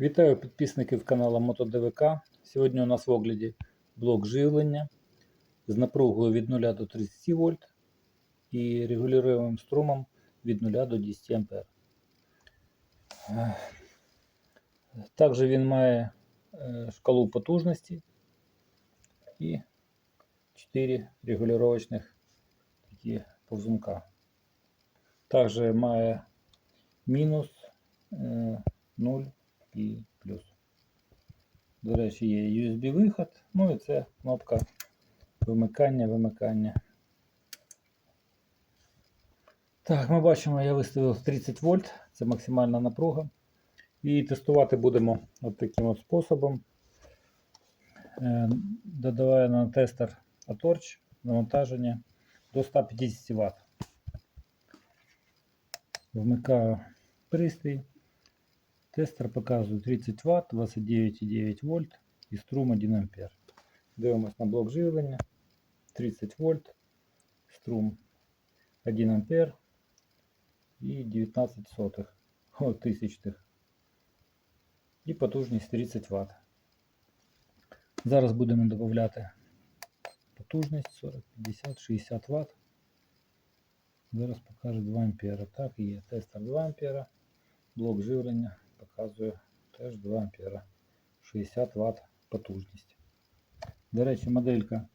Вітаю підписників каналу МотоДВК. Сьогодні у нас в огляді блок живлення з напругою від 0 до 30 вольт і регулюємим струмом від 0 до 10 ампер. Е, Також він має е, шкалу потужності і 4 регулювачних такі повзунка. Також має мінус е, 0 і плюс. До речі, є USB виход, ну і це кнопка вимикання, вимикання. Так, ми бачимо, я виставив 30 вольт, це максимальна напруга. І тестувати будемо от таким от способом. Е, Додаваю на тестер Atorch навантаження до 150 Вт. Вмикаю пристрій. Тестер показує 30 Вт, 29,9 вольт і струм 1 ампер. Дивимось на блок живлення. 30 вольт, струм 1 ампер і 19 сотих, о, тисячних. І потужність 30 Вт. Зараз будемо додати потужність 40, 50, 60 Вт. Зараз покаже 2 ампера. Так і є. Тестер 2 ампера. Блок живлення показує теж 2 ампера. 60 Вт потужність. До речі, моделька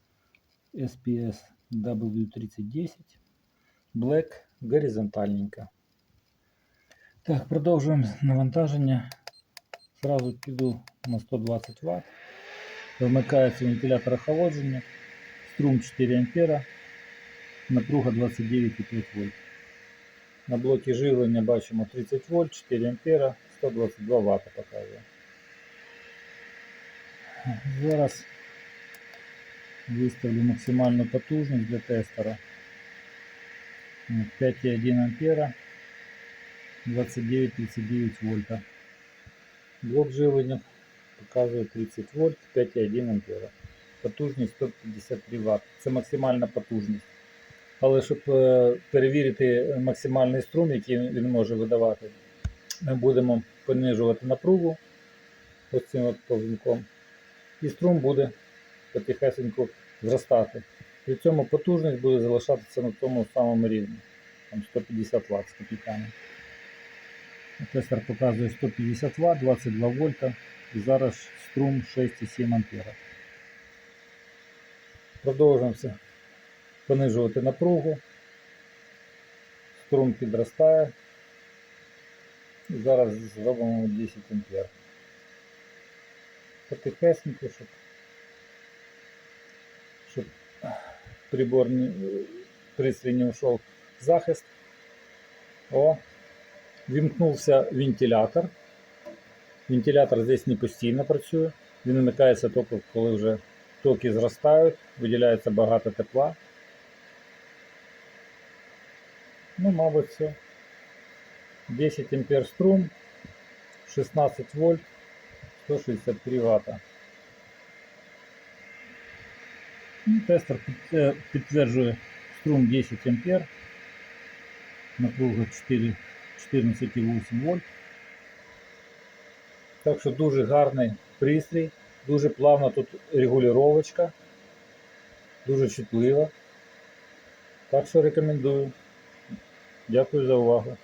SPS W3010 Black горизонтальненька. Так, продовжуємо навантаження. Сразу піду на 120 Вт. Вмикається вентилятор охолодження. Струм 4 ампера. Напруга 29,5 вольт. На блокі живлення бачимо 30 вольт, 4 ампера, 122 Вт показує. Зараз виставлю максимальну потужність для тестера. 5,1 ампера, 29-39 вольта. Блок живлення показує 30 вольт, 5,1 ампера. Потужність 153 Вт. Це максимальна потужність. Але щоб е, перевірити максимальний струм, який він може видавати, Ми будемо понижувати напругу ось цим повзунком. І струм буде потихесеньку зростати. При цьому потужність буде залишатися на тому самому рівні. Там 150 Вт з копійками. Тестер показує 150 Вт, 22 вольта і зараз струм 6,7 ампера. Продовжуємося понижувати напругу. Струм підростає. І зараз зробимо 10 ампер. Потихесенько, щоб, щоб прибор не, пристрій не ушов в захист. О, вімкнувся вентилятор. Вентилятор здесь не постійно працює. Він вмикається тільки коли вже токи зростають, виділяється багато тепла. Ну, мабуть, все. 10 ампер струм, 16 вольт, 163 ватта. Ну, Тестер під- підтверджує струм 10 ампер, напруга 14,8 вольт. Так що дуже гарний пристрій, дуже плавна тут регулювачка, дуже чутлива. Так що рекомендую. Дякую за увагу.